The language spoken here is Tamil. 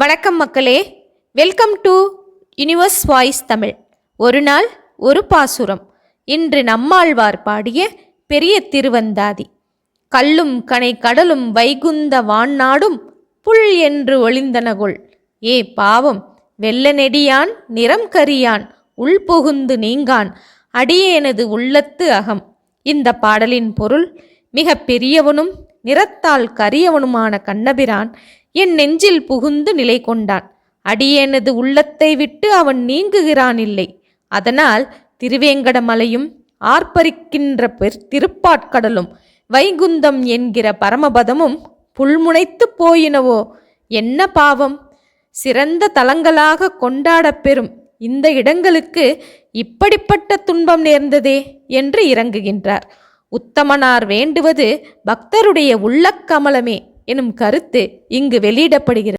வணக்கம் மக்களே. Welcome to universe voice Tamil ஒரு நாள் ஒரு பாசுரம். இன்று நம்மாழ்வார் பாடிய பெரிய திருவந்தாதி. கல்லும் கனை கடலும் வைகுந்த வான்நாடும் புல் என்று ஒளிந்தனகுள் ஏ பாவம் வெள்ள நெடியான் நிறம் கரியான் உள்புகுந்து நீங்கான் அடியேனது உள்ளத்து அகம். இந்த பாடலின் பொருள் மிக பெரியவனும் நிறத்தால் கரியவனுமான கண்ணபிரான் என் நெஞ்சில் புகுந்து நிலை கொண்டான். அடியேனது உள்ளத்தை விட்டு அவன் நீங்குகிறான் இல்லை அதனால் திருவேங்கடமலையும் ஆர்ப்பரிக்கின்ற பெர் திருப்பாட்கடலும் வைகுந்தம் என்கிற பரமபதமும் புல்முனைத்து போயினவோ? என்ன பாவம்? சிறந்த தலங்களாக கொண்டாடப் பெறும் இந்த இடங்களுக்கு இப்படிப்பட்ட துன்பம் நேர்ந்ததே என்று இறங்குகின்றார். உத்தமனார் வேண்டுவது பக்தருடைய உள்ளக்கமலமே எனும் கருத்து இங்கு வெளியிடப்படுகிறது.